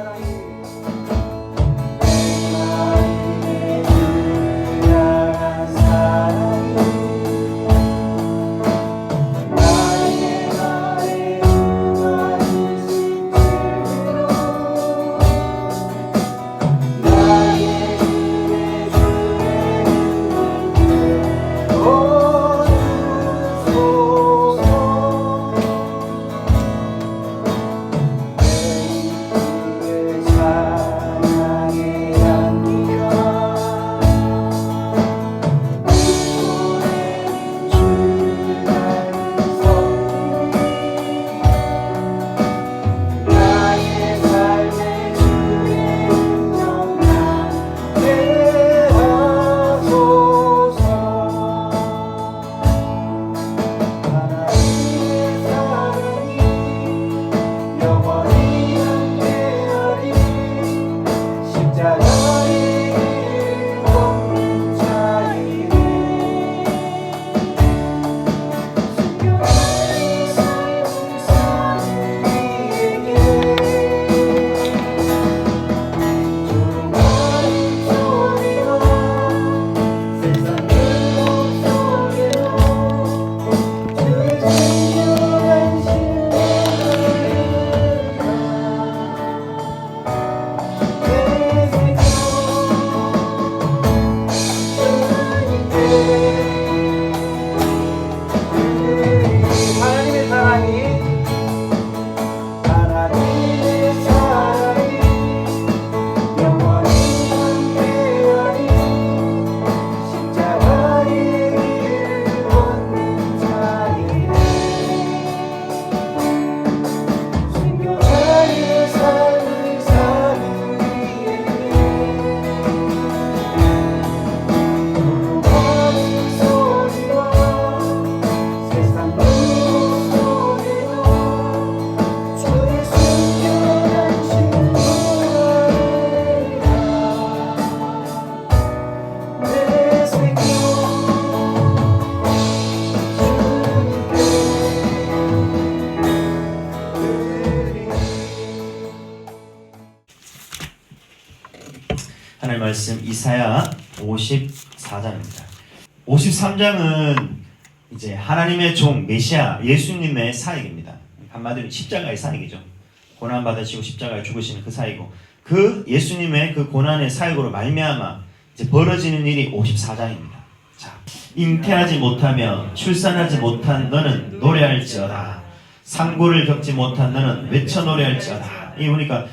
하나님 말씀 이사야 54장입니다. 53장은 이제 하나님의 종 메시아 예수님의 사역입니다. 한마디로 십자가의 사역이죠. 고난 받으시고 십자가에 죽으시는 그 사역이고 그 예수님의 그 고난의 사역으로 말미암아 이제 벌어지는 일이 54장입니다. 자, 잉태하지 못하며 출산하지 못한 너는 노래할지어다. 상고를 겪지 못한 너는 외쳐 노래할지어다. 이 보니까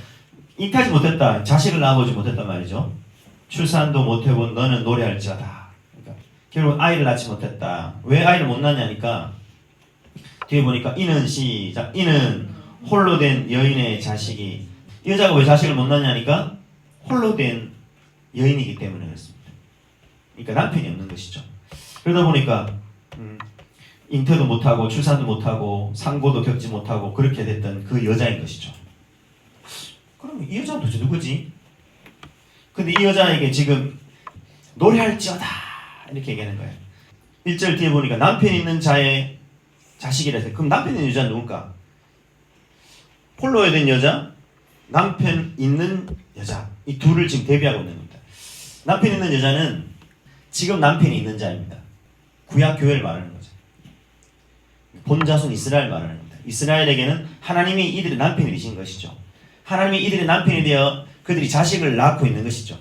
잉태하지 못했다. 자식을 낳아보지 못했단 말이죠. 출산도 못 해본 너는 노래할지어다. 그러니까 결국 아이를 낳지 못했다. 왜 아이를 못 낳냐니까 뒤에 보니까 이는 시작 이는 홀로 된 여인의 자식이 이 여자가 왜 자식을 못 낳냐니까 홀로 된 여인이기 때문에 그렇습니다. 그러니까 남편이 없는 것이죠. 그러다 보니까 음, 잉태도 못하고 출산도 못하고 상고도 겪지 못하고 그렇게 됐던 그 여자인 것이죠. 그럼 이 여자는 도대체 누구지? 근데 이 여자에게 지금 노래할지어다 이렇게 얘기하는 거예요. 1절 뒤에 보니까 남편 있는 자의 자식이라 해서 그럼 남편 있는 여자는 누굴까? 홀로에 된 여자, 남편 있는 여자 이 둘을 지금 대비하고 있는 겁니다. 남편 있는 여자는 지금 남편이 있는 자입니다. 구약 교회를 말하는 거죠. 본자손 이스라엘 말하는 겁니다. 이스라엘에게는 하나님이 이들의 남편이 되신 것이죠. 하나님이 이들의 남편이 되어 그들이 자식을 낳고 있는 것이죠.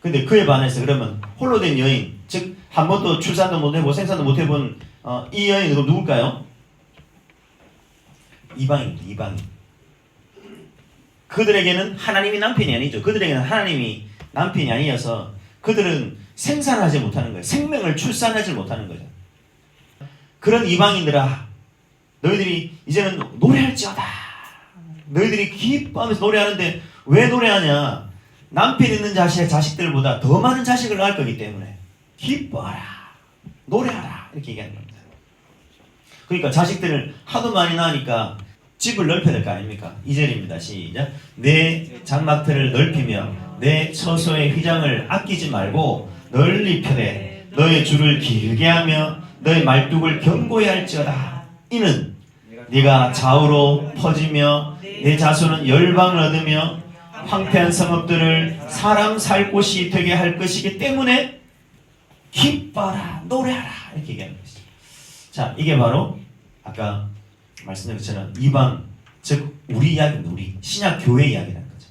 근데 그에 반해서 그러면 홀로 된 여인, 즉 한 번도 출산도 못 해보고 생산도 못 해본 어, 이 여인은 그럼 누굴까요? 이방인입니다. 이방인. 그들에게는 하나님이 남편이 아니죠. 그들에게는 하나님이 남편이 아니어서 그들은 생산하지 못하는 거예요. 생명을 출산하지 못하는 거죠. 그런 이방인들아, 너희들이 이제는 노래할지어다. 너희들이 기뻐하면서 노래하는데 왜 노래하냐? 남편 있는 자식의 자식들보다 더 많은 자식을 낳을 거기 때문에 기뻐하라, 노래하라 이렇게 얘기하는 겁니다. 그러니까 자식들을 하도 많이 낳으니까 집을 넓혀야 될 거 아닙니까? 2절입니다. 시작. 내 장막틀을 넓히며 내 처소의 휘장을 아끼지 말고 널리 펴되 너의 줄을 길게 하며 너의 말뚝을 견고히 할지어다. 이는 네가 좌우로 퍼지며 내 자손은 열방을 얻으며 황폐한 성읍들을 사람 살 곳이 되게 할 것이기 때문에 기뻐라 노래하라 이렇게 얘기하는 것이죠. 자 이게 바로 아까 말씀드린 것처럼 이방 즉 우리 이야기입니다. 우리 신약 교회 이야기라는 거죠.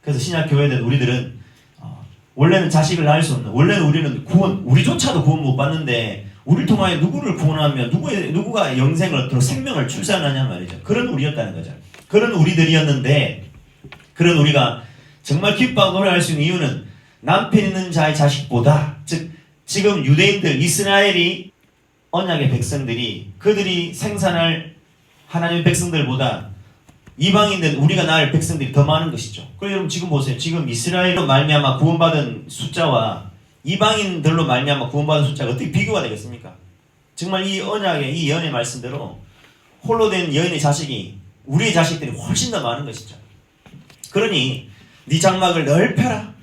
그래서 신약 교회는 우리들은 어, 원래는 자식을 낳을 수 없는 원래는 우리는 구원 우리조차도 구원 못 받는데 우리를 통하여 누구를 구원하며 누구의 누구가 영생을 얻도록 생명을 출산하냐 말이죠. 그런 우리였다는 거죠. 그런 우리들이었는데 그런 우리가 정말 기뻐하고 노래할 수 있는 이유는 남편 있는 자의 자식보다 즉 지금 유대인들 이스라엘이 언약의 백성들이 그들이 생산할 하나님의 백성들보다 이방인들 우리가 낳을 백성들이 더 많은 것이죠. 그럼 여러분 지금 보세요. 지금 이스라엘로 말미암아 구원받은 숫자와 이방인들로 말미암아 구원받은 숫자가 어떻게 비교가 되겠습니까? 정말 이 언약의 이 예언의 말씀대로 홀로 된 여인의 자식이 우리의 자식들이 훨씬 더 많은 것이죠. 그러니 네 장막을 넓혀라.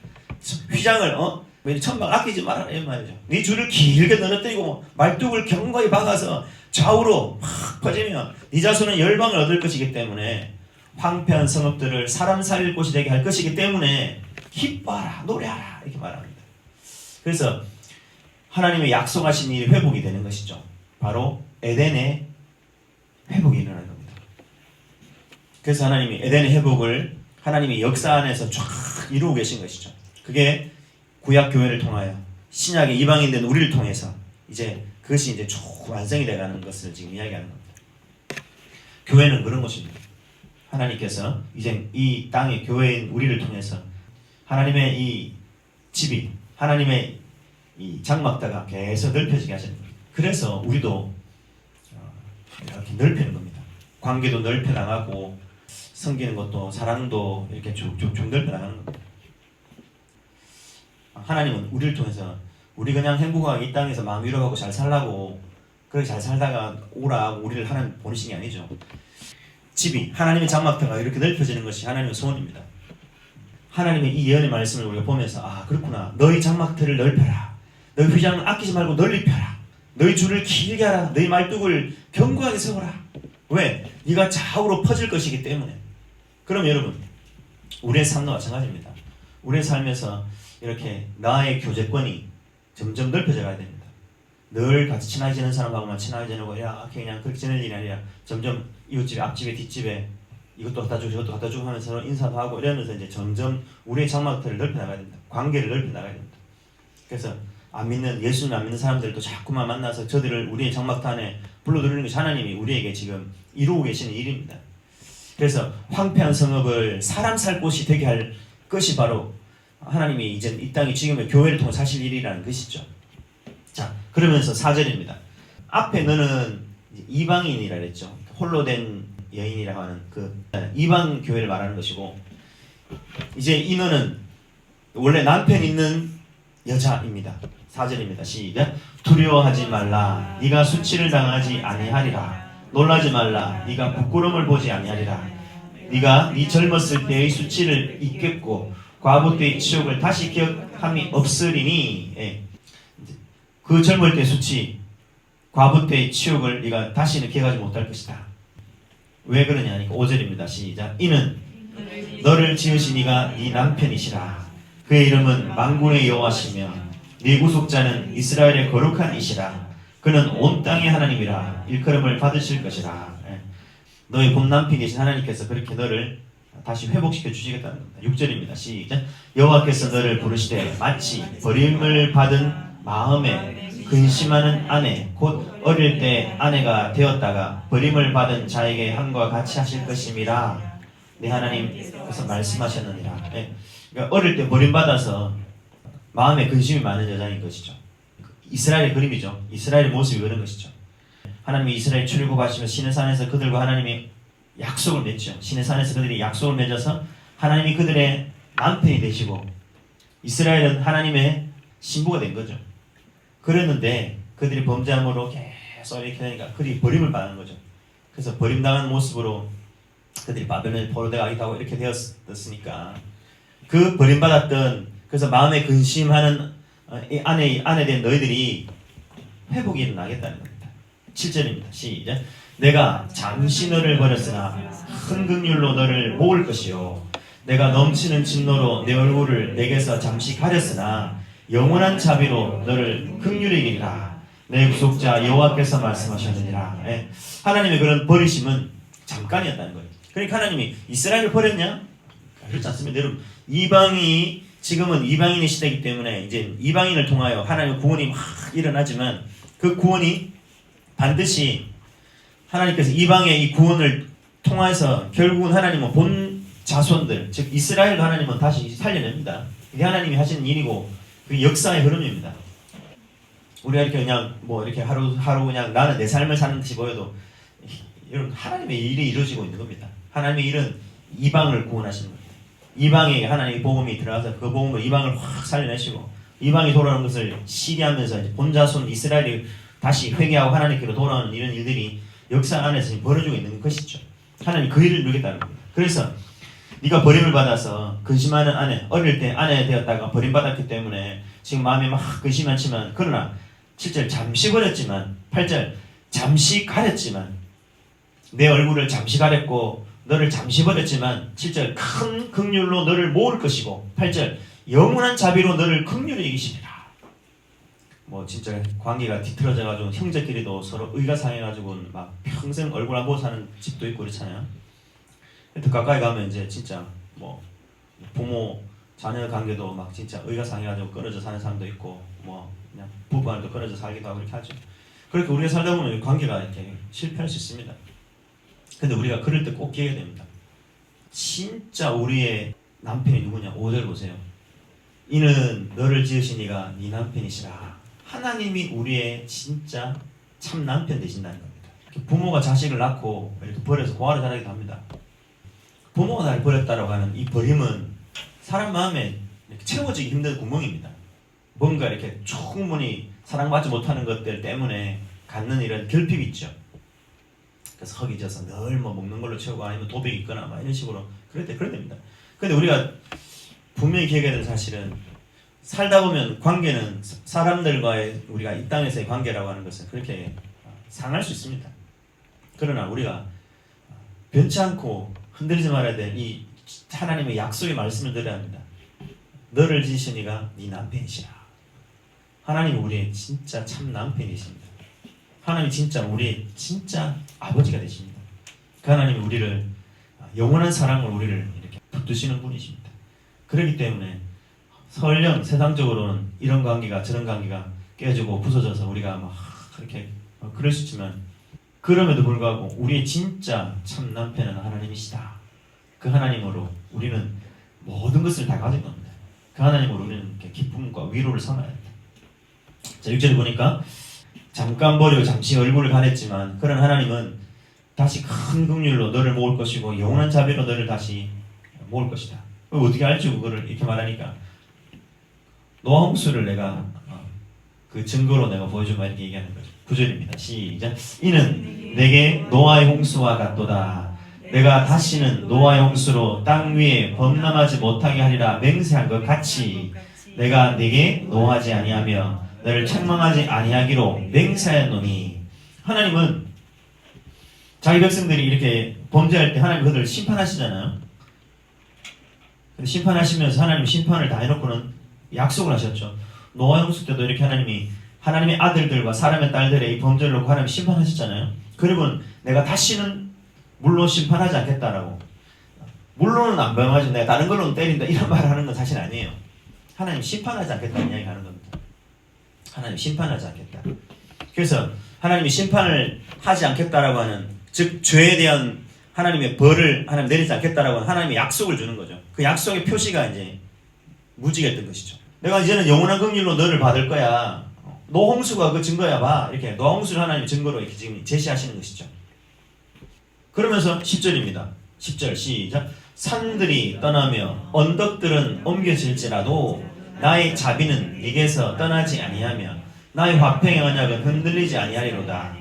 휘장을 어? 왜 천막 아끼지 마라 이 말이죠. 네 줄을 길게 늘어뜨리고 뭐 말뚝을 견고히 박아서 좌우로 확 퍼지며 네 자손은 열방을 얻을 것이기 때문에 황폐한 성읍들을 사람 살릴 곳이 되게 할 것이기 때문에 기뻐하라 노래하라 이렇게 말합니다. 그래서 하나님의 약속하신 일이 회복이 되는 것이죠. 바로 에덴의 회복이 일어나는 겁니다. 그래서 하나님이 에덴의 회복을 하나님의 역사 안에서 쫙 이루고 계신 것이죠. 그게 구약 교회를 통하여 신약의 이방인 된 우리를 통해서 이제 그것이 이제 쭉 완성이 돼가는 것을 지금 이야기하는 겁니다. 교회는 그런 것입니다. 하나님께서 이제 이 땅의 교회인 우리를 통해서 하나님의 이 집이 하나님의 이 장막다가 계속 넓혀지게 하시는 겁니다. 그래서 우리도 어, 이렇게 넓히는 겁니다. 관계도 넓혀 나가고 섬기는 것도 사랑도 이렇게 쭉쭉쭉 넓혀 나가는 겁니다. 하나님은 우리를 통해서 우리 그냥 행복하게 이 땅에서 마음 위로하고 잘 살라고 그렇게 잘 살다가 오라 우리를 하나님 보내신 게 아니죠. 집이 하나님의 장막터가 이렇게 넓혀지는 것이 하나님의 소원입니다. 하나님의 이 예언의 말씀을 우리가 보면서 아 그렇구나 너희 장막터를 넓혀라 너희 휘장을 아끼지 말고 널리 펴라 너희 줄을 길게 하라 너희 말뚝을 견고하게 세워라 왜? 네가 좌우로 퍼질 것이기 때문에 그럼 여러분 우리의 삶도 마찬가지입니다 우리의 삶에서 이렇게 나의 교제권이 점점 넓혀져 가야 됩니다 늘 같이 친하게 지내는 사람하고만 친하게 지내고 야 그냥 그렇게 지낼 일이 아니라 점점 이웃집에 앞집에 뒷집에 이것도 갖다 주고 저것도 갖다 주고 하면서 인사도 하고 이러면서 이제 점점 우리의 장막터를 넓혀 나가야 됩니다. 관계를 넓혀 나가야 됩니다. 그래서 안 믿는 예수님 안 믿는 사람들도 자꾸만 만나서 저들을 우리의 장막터 안에 불러들이는 것이 하나님이 우리에게 지금 이루고 계시는 일입니다. 그래서 황폐한 성읍을 사람 살 곳이 되게 할 것이 바로 하나님이 이제 이 땅에 지금의 교회를 통해 사실 일이라는 것이죠. 자 그러면서 4절입니다. 앞에 너는 이방인이라 그랬죠. 홀로 된 여인이라고 하는 그 이방 교회를 말하는 것이고 이제 이 너는 원래 남편 있는 여자입니다. 4절입니다. 시작. 두려워하지 말라. 네가 수치를 당하지 아니하리라. 놀라지 말라. 네가 부끄러움을 보지 아니하리라. 네가 네 젊었을 때의 수치를 잊겠고 과부 때의 치욕을 다시 기억함이 없으리니 예. 그 젊을 때 수치 과부 때의 치욕을 네가 다시는 기억하지 못할 것이다. 왜 그러냐니까 5절입니다. 시작. 이는 너를 지으신 이가 네 남편이시라. 그의 이름은 만군의 여호와시며 네 구속자는 이스라엘의 거룩한 이시라. 그는 온 땅의 하나님이라 일컬음을 받으실 것이라. 예. 너의 본 남편이신 하나님께서 그렇게 너를 다시 회복시켜 주시겠다는 겁니다. 6절입니다. 시작. 여호와께서 너를 부르시되 마치 버림을 받은 마음에 근심하는 아내 곧 어릴 때 아내가 되었다가 버림을 받은 자에게 함과 같이 하실 것임이라 내 하나님께서 말씀하셨느니라 예. 그러니까 어릴 때 버림받아서 마음에 근심이 많은 여자인 것이죠. 이스라엘의 그림이죠. 이스라엘의 모습이 그런 것이죠. 하나님이 이스라엘 출애굽하시며 시내산에서 그들과 하나님이 약속을 맺죠. 시내산에서 그들이 약속을 맺어서 하나님이 그들의 남편이 되시고 이스라엘은 하나님의 신부가 된 거죠. 그랬는데 그들이 범죄함으로 계속 이렇게 되니까 그들이 버림을 받는 거죠. 그래서 버림당한 모습으로 그들이 바벨론에 포로되가기도 하고 이렇게 되었으니까 그 버림받았던 그래서 마음에 근심하는 어, 이 아내 아내 된 너희들이 회복이 일어나겠다는 겁니다. 7절입니다. 시작. 내가 잠시 너를 버렸으나 큰 극률로 너를 모을 것이요 내가 넘치는 진노로 내 얼굴을 내게서 잠시 가렸으나 영원한 자비로 너를 극률이기라 내 구속자 여호와께서 말씀하셨느니라 예. 하나님의 그런 버리심은 잠깐이었다는 거예요 그러니까 하나님이 이스라엘을 버렸냐? 그렇지 않습니다 여러분 이방이 지금은 이방인의 시대이기 때문에 이제 이방인을 통하여 하나님의 구원이 막 일어나지만 그 구원이 반드시 하나님께서 이방의 이 구원을 통해서 결국은 하나님은 본 자손들 즉 이스라엘 하나님은 다시 살려냅니다. 이게 하나님이 하시는 일이고 그 역사의 흐름입니다. 우리가 이렇게 그냥 뭐 이렇게 하루 하루 그냥 나는 내 삶을 사는 듯이 보여도 여러분 하나님의 일이 이루어지고 있는 겁니다. 하나님의 일은 이방을 구원하시는 겁니다. 이방에 하나님의 복음이 들어가서 그 복음을 이방을 확 살려내시고 이방이 돌아오는 것을 시기하면서 이제 본 자손 이스라엘이 다시 회개하고 하나님께로 돌아오는 이런 일들이 역사 안에서 벌어지고 있는 것이죠. 하나님 그 일을 누리겠다는 겁니다. 그래서 네가 버림을 받아서 근심하는 아내, 어릴 때 아내 되었다가 버림받았기 때문에 지금 마음이 막 근심 많지만 그러나 7절 잠시 버렸지만 8절 잠시 가렸지만 내 얼굴을 잠시 가렸고 너를 잠시 버렸지만 7절 큰 극률로 너를 모을 것이고 8절 영원한 자비로 너를 극률히 이기시리라. 뭐 진짜 관계가 뒤틀어져 가지고 형제끼리도 서로 의가 상해 가지고 막 평생 얼굴 안 보고 사는 집도 있고 그렇잖아요. 더 가까이 가면 이제 진짜 뭐 부모 자녀 관계도 막 진짜 의가 상해 가지고 끊어져 사는 사람도 있고 뭐 그냥 부부 간에도 끊어져 살기도 하고 그렇게 하죠. 그렇게 우리가 살다 보면 관계가 이렇게 실패할 수 있습니다. 근데 우리가 그럴 때 꼭 기억해야 됩니다. 진짜 우리의 남편이 누구냐? 5절 보세요. 이는 너를 지으신 이가 네 남편이시라. 하나님이 우리의 진짜 참 남편 되신다는 겁니다. 부모가 자식을 낳고 이렇게 버려서 고아를 자라기도 합니다. 부모가 나를 버렸다라고 하는 이 버림은 사람 마음에 채워지기 힘든 구멍입니다. 뭔가 이렇게 충분히 사랑받지 못하는 것들 때문에 갖는 이런 결핍이 있죠. 그래서 허기져서 늘 뭐 먹는 걸로 채우고 아니면 도백이 있거나 막 이런 식으로 그럴 때 그래야 됩니다. 근데 우리가 분명히 기억해야 되는 사실은 살다 보면 관계는 사- 사람들과의 우리가 이 땅에서의 관계라고 하는 것은 그렇게 상할 수 있습니다. 그러나 우리가 변치 않고 흔들리지 말아야 될 이 하나님의 약속의 말씀을 들어야 합니다. 너를 지으시니가 네 남편이시라. 하나님 우리의 진짜 참 남편이십니다. 하나님 진짜 우리의 진짜 아버지가 되십니다. 그 하나님이 우리를 영원한 사랑으로 우리를 이렇게 붙드시는 분이십니다. 그렇기 때문에 설령 세상적으로는 이런 관계가 저런 관계가 깨지고 부서져서 우리가 막 그렇게 어, 그럴 수 있지만 그럼에도 불구하고 우리의 진짜 참 남편은 하나님이시다. 그 하나님으로 우리는 모든 것을 다 가진 겁니다. 그 하나님으로 우리는 기쁨과 위로를 삼아야 합니다. 자, 6절 보니까 잠깐 버리고 잠시 얼굴을 가렸지만 그런 하나님은 다시 큰 긍휼로 너를 모을 것이고 영원한 자비로 너를 다시 모을 것이다. 어떻게 알지 그거를 이렇게 말하니까 노아 홍수를 내가 어, 그 증거로 내가 보여주마 이렇게 얘기하는 거죠. 9절입니다. 시작. 이는 내게 노아의 홍수와 같도다. 내가 다시는 노아의 홍수로 땅 위에 범람하지 못하게 하리라 맹세한 것 같이 내가 네게 노하지 아니하며 너 를 책망하지 아니하기로 맹세하노니 하나님은 자기 백성들이 이렇게 범죄할 때 하나님 그들을 심판하시잖아요. 심판하시면서 하나님 심판을 다 해놓고는 약속을 하셨죠. 노아 홍수 때도 이렇게 하나님이 하나님의 아들들과 사람의 딸들의 이 범죄를 놓고 하나님 심판하셨잖아요. 그리고는 내가 다시는 물로 심판하지 않겠다라고. 물로는 안 범하지 내가 다른 걸로는 때린다 이런 말을 하는 건 사실 아니에요. 하나님 심판하지 않겠다는 이야기 하는 겁니다. 하나님 심판하지 않겠다. 그래서 하나님이 심판을 하지 않겠다라고 하는 즉 죄에 대한 하나님의 벌을 하나님 내리지 않겠다라고 하는 하나님의 약속을 주는 거죠. 그 약속의 표시가 이제 무지개였던 것이죠. 내가 이제는 영원한 긍휼로 너를 받을 거야. 노홍수가 그 증거야 봐. 이렇게 노홍수를 하나님 증거로 이렇게 지금 제시하시는 것이죠. 그러면서 10절입니다. 10절 시작. 산들이 떠나며 언덕들은 옮겨질지라도 나의 자비는 네게서 떠나지 아니하며 나의 화평의 언약은 흔들리지 아니하리로다.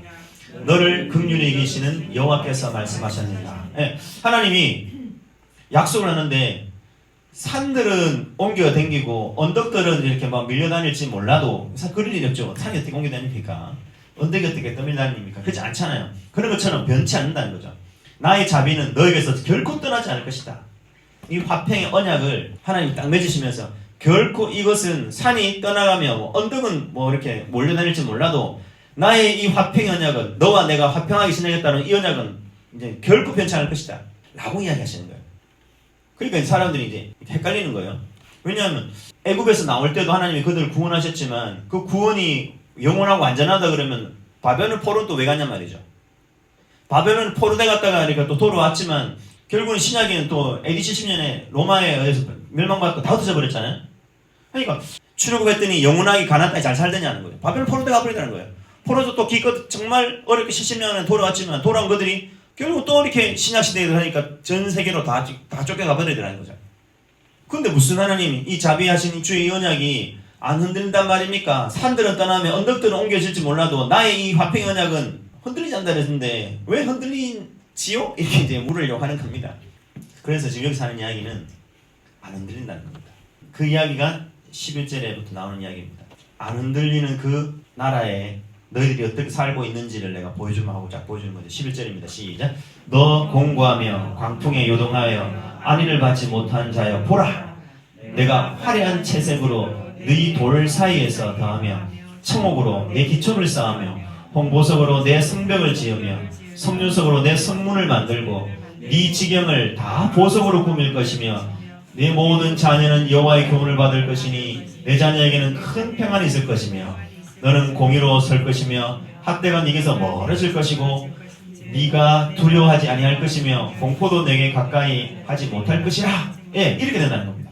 너를 긍휼히 이기시는 여호와께서 말씀하셨느니라. 예, 하나님이 약속을 하는데 산들은 옮겨 댕기고 언덕들은 이렇게 막 밀려다닐지 몰라도 사 그럴 일이 없죠. 산이 어떻게 옮겨 다닙니까? 언덕이 어떻게 떠밀다님입니까? 그렇지 않잖아요. 그런 것처럼 변치 않는다는 거죠. 나의 자비는 너에게서 결코 떠나지 않을 것이다. 이 화평의 언약을 하나님 딱 맺으시면서 결코 이것은 산이 떠나가며 뭐 언덕은 뭐 이렇게 몰려다닐지 몰라도 나의 이 화평의 언약은 너와 내가 화평하게 지내겠다는 이 언약은 이제 결코 변치 않을 것이다. 라고 이야기하시는 거예요. 그러니까 사람들이 이제 헷갈리는 거예요. 왜냐하면 애굽에서 나올 때도 하나님이 그들을 구원하셨지만 그 구원이 영원하고 안전하다 그러면 바벨론 포로는 또왜 갔냔 말이죠. 바벨론 포로대 갔다가 그러니까 또 돌아왔지만 결국은 신약에는 또 AD 70년에 로마에 의해서 멸망받고 다 흩어져 버렸잖아요. 그러니까 출애굽했더니 영원하게 가나안 땅에 잘 살더냐는 거예요. 바벨론 포로대 가버리다는 거예요. 포로도 또 기껏 정말 어렵게 70년에 돌아왔지만 돌아온 그들이 결국 또 이렇게 신약 시대에 하니까 전 세계로 다, 다 쫓겨가 버리더라는 거죠. 근데 무슨 하나님이 이 자비하신 주의 언약이 안 흔들린단 말입니까? 산들은 떠나면 언덕들은 옮겨질지 몰라도 나의 이 화평 언약은 흔들리지 않다 그랬는데 왜 흔들리지요? 이렇게 이제 물으려고 하는 겁니다. 그래서 지금 여기서 하는 이야기는 안 흔들린다는 겁니다. 그 이야기가 11절에부터 나오는 이야기입니다. 안 흔들리는 그 나라에 너희들이 어떻게 살고 있는지를 내가 보여주마 하고 쫙 보여주는 거죠. 11절입니다. 시작. 너 공고하며 광풍에 요동하여 안위를 받지 못한 자여 보라. 내가 화려한 채색으로 너희 돌 사이에서 더하며 청옥으로 내 기초를 쌓으며 홍보석으로 내 성벽을 지으며 석류석으로 내 성문을 만들고 네 지경을 다 보석으로 꾸밀 것이며 네 모든 자녀는 여호와의 교훈을 받을 것이니 내 자녀에게는 큰 평안이 있을 것이며 너는 공의로 설 것이며 학대가 네게서 멀어질 것이고 네가 두려워하지 아니할 것이며 공포도 내게 가까이 하지 못할 것이라. 예 이렇게 된다는 겁니다.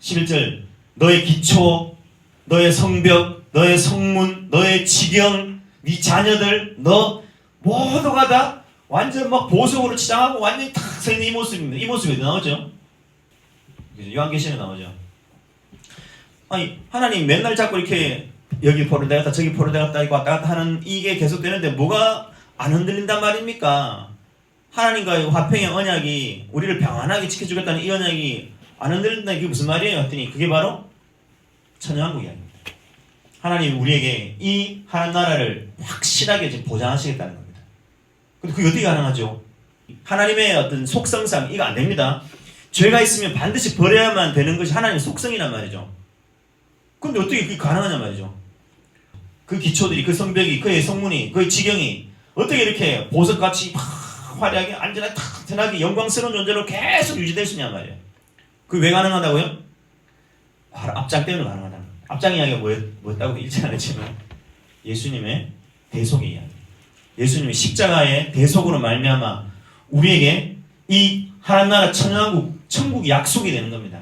11절 너의 기초 너의 성벽 너의 성문 너의 지경 네 자녀들 너 모두가 다 완전 막 보석으로 치장하고 완전히 탁 서 있는 이 모습입니다. 이 모습이 나오죠? 그죠? 요한계시록에 나오죠 아니 하나님 맨날 자꾸 이렇게 여기 포로대 갔다 저기 포로대 갔다 이거 왔다 갔다 하는 이게 계속되는데 뭐가 안 흔들린단 말입니까? 하나님과의 화평의 언약이 우리를 평안하게 지켜주겠다는 이 언약이 안 흔들린다는 게 무슨 말이에요? 했더니 그게 바로 천연한국 이야기입니다. 하나님 우리에게 이 하나님 나라를 확실하게 지금 보장하시겠다는 겁니다. 근데 그게 어떻게 가능하죠? 하나님의 어떤 속성상 이거 안 됩니다. 죄가 있으면 반드시 버려야만 되는 것이 하나님의 속성이란 말이죠. 근데 어떻게 그게 가능하냐 말이죠. 그 기초들이, 그 성벽이, 그의 성문이, 그의 지경이 어떻게 이렇게 보석같이 막 화려하게 안전하게 탁 영광스러운 존재로 계속 유지될 수 있냐 말이에요. 그게 왜 가능하다고요? 바로 앞장 때문에 가능하다는 거예요. 앞장 이야기가 뭐였, 뭐였다고 읽지 않았지만 예수님의 대속의 이야기. 예수님의 십자가의 대속으로 말미암아 우리에게 이 하나님 나라 천연국 천국 약속이 되는 겁니다.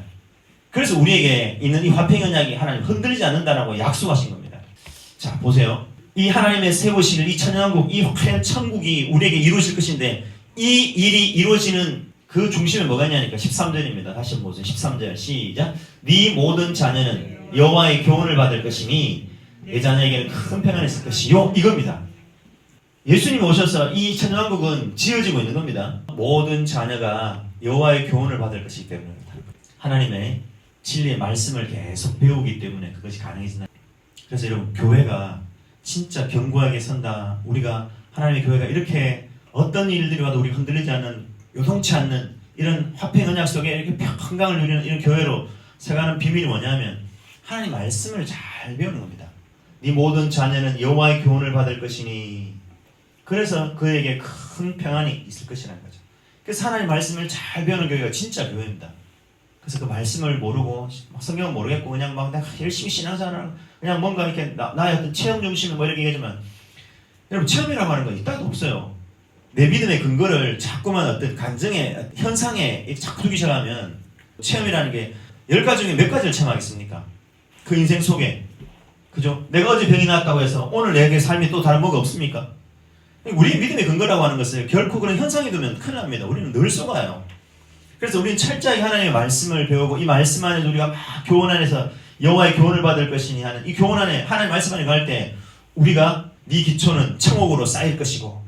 그래서 우리에게 있는 이 화평 언약이 하나님 흔들리지 않는다라고 약속하신 겁니다. 자 보세요. 이 하나님의 세우실 이 천연국 이 천국이 우리에게 이루어질 것인데 이 일이 이루어지는 그 중심에 뭐가 있냐니까 13절입니다. 다시 한번 보세요. 13절 시작. 네 모든 자녀는 여호와의 교훈을 받을 것이니 내 자녀에게는 큰 평안이 있을 것이요 이겁니다. 예수님이 오셔서 이 천연왕국은 지어지고 있는 겁니다. 모든 자녀가 여호와의 교훈을 받을 것이기 때문입니다. 하나님의 진리의 말씀을 계속 배우기 때문에 그것이 가능해진다. 그래서 여러분 교회가 진짜 견고하게 선다. 우리가 하나님의 교회가 이렇게 어떤 일들이 와도 우리 흔들리지 않는 요동치 않는 이런 화평 언약 속에 이렇게 평강을 누리는 이런 교회로 세가는 비밀이 뭐냐면 하나님 말씀을 잘 배우는 겁니다. 네 모든 자녀는 여호와의 교훈을 받을 것이니 그래서 그에게 큰 평안이 있을 것이라는 거죠. 그래서 하나님 말씀을 잘 배우는 교회가 진짜 교회입니다. 그래서 그 말씀을 모르고 성경은 모르겠고 그냥 막 내가 열심히 신앙생활을 그냥 뭔가 이렇게 나, 나의 어떤 체험 중심을 뭐 이렇게 얘기하지만 여러분 체험이라고 하는 건 이따도 없어요. 내 믿음의 근거를 자꾸만 어떤 감정의 현상에 자꾸 두기 시작하면 체험이라는 게 열 가지 중에 몇 가지를 체험하겠습니까? 그 인생 속에 그죠? 내가 어제 병이 나왔다고 해서 오늘 내게 삶이 또 다른 뭐가 없습니까? 우리의 믿음의 근거라고 하는 것을 결코 그런 현상이 되면 큰일 납니다. 우리는 늘 속아요. 그래서 우리는 철저하게 하나님의 말씀을 배우고 이 말씀 안에서 우리가 막 교훈 안에서 여호와의 교훈을 받을 것이니 하는 이 교훈 안에 하나님 말씀 안에 갈 때 우리가 네 기초는 청옥으로 쌓일 것이고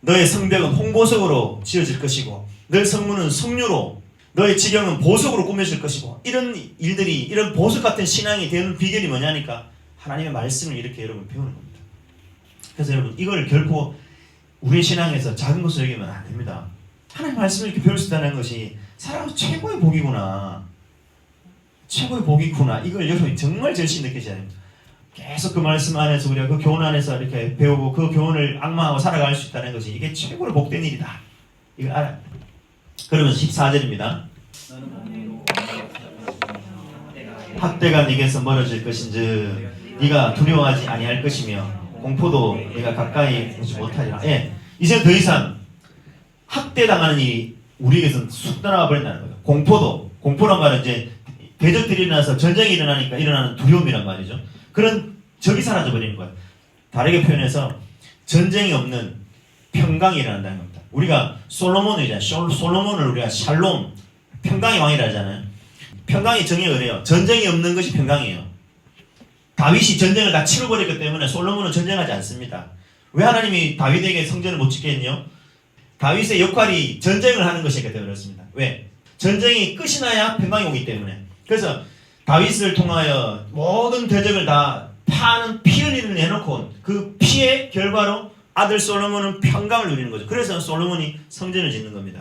너의 성벽은 홍보석으로 지어질 것이고 너의 성문은 성류로 너의 지경은 보석으로 꾸며질 것이고 이런 일들이 이런 보석 같은 신앙이 되는 비결이 뭐냐니까 하나님의 말씀을 이렇게 여러분 배우는 겁니다. 그래서 여러분 이걸 결코 우리의 신앙에서 작은 것을 여기면 안 됩니다. 하나님 말씀을 이렇게 배울 수 있다는 것이 살아가면서 최고의 복이구나. 최고의 복이구나. 이걸 여러분이 정말 절실히 느끼셔야 됩니다. 계속 그 말씀 안에서 우리가 그 교훈 안에서 이렇게 배우고 그 교훈을 악마하고 살아갈 수 있다는 것이 이게 최고로 복된 일이다. 알아야 돼요. 그러면 14절입니다. 학대가 네게서 멀어질 것인즉 네가 두려워하지 아니할 것이며 공포도 네가 가까이 오지 못하리라. 예, 이제 더 이상 학대당하는 일이 우리에게서 쑥 떠나가 버린다는 거예요. 공포도 공포란 말은 이제 대적들이 일어나서 전쟁이 일어나니까 일어나는 두려움이란 말이죠. 그런 적이 사라져 버리는 거예요. 다르게 표현해서 전쟁이 없는 평강이 일어난다는 겁니다. 우리가 이제 솔로몬을 우리가 샬롬 평강의 왕이라 하잖아요. 평강의 정의가 그래요. 전쟁이 없는 것이 평강이에요. 다윗이 전쟁을 다 치러 버렸기 때문에 솔로몬은 전쟁하지 않습니다. 왜 하나님이 다윗에게 성전을 못 짓게 했냐? 다윗의 역할이 전쟁을 하는 것이기 때문에 그렇습니다. 왜? 전쟁이 끝이 나야 평강이 오기 때문에. 그래서 다윗을 통하여 모든 대적을 다 파는 피 흘리는 내놓고 그 피의 결과로 아들 솔로몬은 평강을 누리는 거죠. 그래서 솔로몬이 성전을 짓는 겁니다.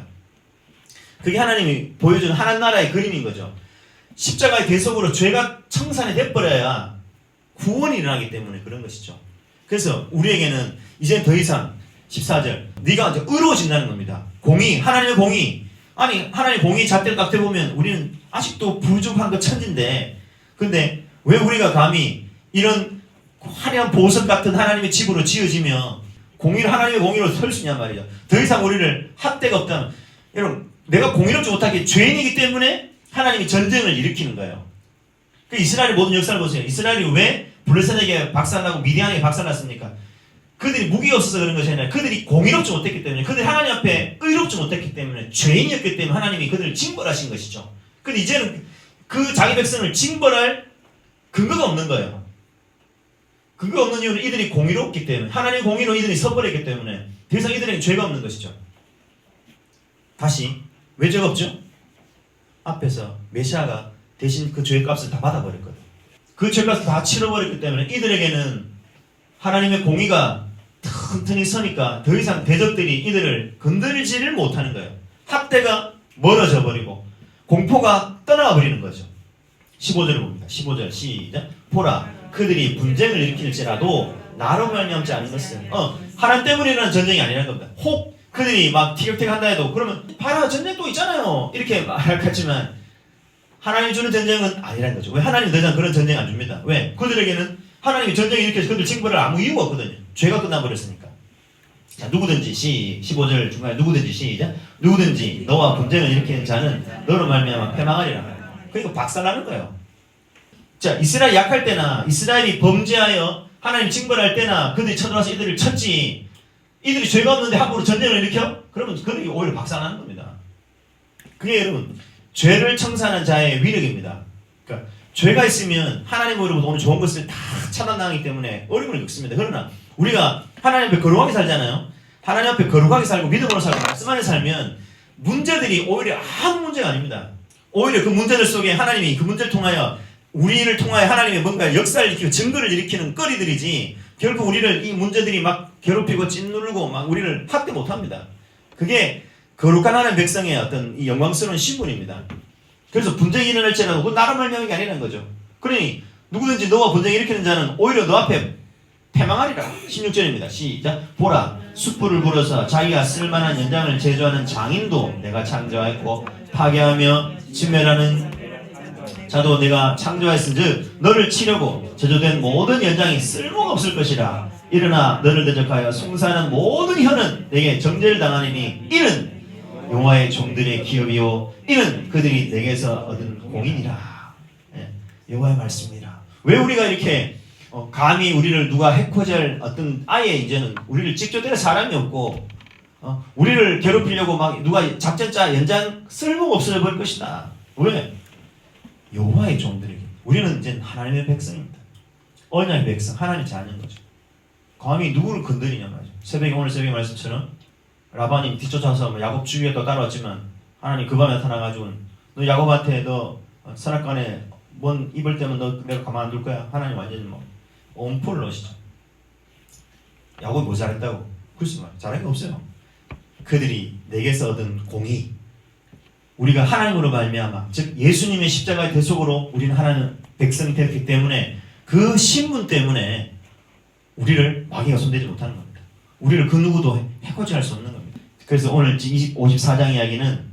그게 하나님이 보여주는 하나님 나라의 그림인 거죠. 십자가의 대속으로 죄가 청산이 돼버려야 구원이 일어나기 때문에 그런 것이죠. 그래서 우리에게는 이제 더 이상 14절 네가 이제 의로워진다는 겁니다. 공의 하나님의 공의 아니 하나님의 공의 잣대를 딱 대보면 우리는 아직도 부족한 것 천진데 근데 왜 우리가 감히 이런 화려한 보석 같은 하나님의 집으로 지어지며 공의를 하나님의 공의로 설수 있냔 말이죠. 더 이상 우리를 학대가 없다면 여러분 내가 공의롭지 못하게 죄인이기 때문에 하나님이 전쟁을 일으키는 거예요. 그 이스라엘의 모든 역사를 보세요. 이스라엘이 왜 블레셋에게 박살나고 미디안에게 박살났습니까? 그들이 무기가 없어서 그런 것이 아니라 그들이 공의롭지 못했기 때문에 그들이 하나님 앞에 의롭지 못했기 때문에 죄인이었기 때문에 하나님이 그들을 징벌하신 것이죠. 근데 이제는 그 자기 백성을 징벌할 근거가 없는 거예요. 근거 없는 이유는 이들이 공의롭기 때문에 하나님 공의로 이들이 서버렸기 때문에 더 이상 이들에게 죄가 없는 것이죠. 다시 왜 죄가 없죠? 앞에서 메시아가 대신 그 죄의 값을 다 받아버렸거든. 그 죄값을 다 치러버렸기 때문에 이들에게는 하나님의 공의가 튼튼히 서니까 더 이상 대적들이 이들을 건드리지를 못하는 거예요. 학대가 멀어져 버리고 공포가 떠나가 버리는 거죠. 15절을 봅니다. 15절 시작. 보라 그들이 분쟁을 일으킬지라도 나로 말미암지 않은 것은 어 하나님 일어난 전쟁이 아니라는 겁니다. 혹 그들이 막 티격태격 한다 해도 그러면 봐라 전쟁 또 있잖아요. 이렇게 말할 것 같지만 하나님이 주는 전쟁은 아니라는 거죠. 왜 하나님 더 이상 그런 전쟁 안 줍니다. 왜? 그들에게는 하나님이 전쟁을 일으켜서 그들 징벌을 아무 이유가 없거든요. 죄가 끝나버렸으니까. 자, 누구든지 시 15절 중간에 누구든지 시작 누구든지 너와 분쟁을 일으키는 자는 너로 말미암아 패망하리라. 그러니까 박살나는 거예요. 자, 이스라엘 약할 때나 이스라엘이 범죄하여 하나님 징벌할 때나 그들이 쳐들어와서 이들을 쳤지. 이들이 죄가 없는데 함부로 전쟁을 일으켜? 그러면 그들이 오히려 박살나는 겁니다. 그게 여러분 죄를 청산한 자의 위력입니다. 그러니까 죄가 있으면 하나님으로부터 오는 좋은 것을 다 차단당하기 때문에 어려움을 겪습니다. 그러나 우리가 하나님 앞에 거룩하게 살잖아요. 하나님 앞에 거룩하게 살고 믿음으로 살고 말씀 안에 살면 문제들이 오히려 아무 문제가 아닙니다. 오히려 그 문제들 속에 하나님이 그 문제를 통하여 우리를 통하여 하나님의 뭔가 역사를 일으키고 증거를 일으키는 거리들이지 결국 우리를 이 문제들이 막 괴롭히고 짓누르고 막 우리를 학대 못합니다. 그게 거룩한 하나님 백성의 어떤 이 영광스러운 신분입니다. 그래서 분쟁이 일어날지라도 그 나라 말명이 게 아니라는 거죠. 그러니 누구든지 너와 분쟁을 일으키는 자는 오히려 너 앞에 패망하리라. 16절입니다. 시작. 보라, 숯불을 불어서 자기가 쓸만한 연장을 제조하는 장인도 내가 창조하였고 파괴하며 진멸하는 자도 내가 창조하였은즉 너를 치려고 제조된 모든 연장이 쓸모가 없을 것이라. 일어나 너를 대적하여 송사하는 모든 혀는 내게 정죄를 당하느니 이는 용화의 종들의 기업이요 이는 그들이 내게서 얻은 공인이라. 예, 여호와의 말씀이라. 왜 우리가 이렇게 어, 감히 우리를 누가 해코지할 어떤 아예 이제는 우리를 직접 때릴 사람이 없고 어, 우리를 괴롭히려고 막 누가 작전 짜 연장 쓸모가 없어져 버릴 것이다. 왜? 여호와의 종들에게 우리는 이제 하나님의 백성입니다. 언약의 백성, 하나님 자녀인 거죠. 감히 누구를 건드리냐 말이죠. 새벽에 오늘 새벽 말씀처럼 라반이 뒤쫓아서 뭐 야곱 주위에 또 따라왔지만 하나님 그 밤에 나타나가지고 너 야곱한테 너 선악간에 뭔 입을 때면 너 내가 가만 안 둘 거야. 하나님 완전히 뭐 온풀 넣으시죠. 야곱이 뭐 잘했다고? 글쎄 말 잘한 게 없어요. 그들이 내게서 얻은 공의 우리가 하나님으로 말미암아 즉 예수님의 십자가의 대속으로 우리는 하나님 백성이 되었기 때문에 그 신분 때문에 우리를 마귀가 손대지 못하는 겁니다. 우리를 그 누구도 해코지할 수 없는. 그래서 오늘 54장 이야기는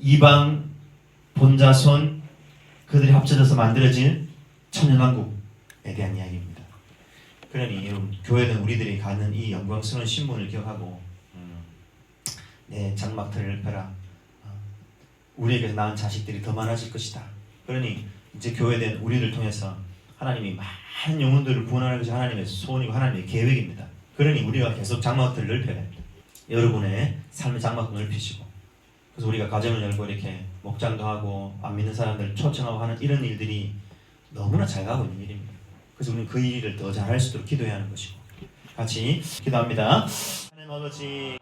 이방 본자손 그들이 합쳐져서 만들어진 천년왕국에 대한 이야기입니다. 그러니 여러분 교회는 우리들이 갖는 이 영광스러운 신분을 기억하고 음, 내 장막들을 펴라 어, 우리에게 낳은 자식들이 더 많아질 것이다. 그러니 이제 교회된 우리를 통해서 하나님이 많은 영혼들을 구원하는 것이 하나님의 소원이고 하나님의 계획입니다. 그러니 우리가 계속 장막들을 넓혀야. 여러분의 삶의 장막을 넓히시고 그래서 우리가 가정을 열고 이렇게 목장도 하고 안 믿는 사람들 초청하고 하는 이런 일들이 너무나 잘 가고 있는 일입니다. 그래서 우리는 그 일을 더 잘할 수 있도록 기도해야 하는 것이고 같이 기도합니다. 하나님 아버지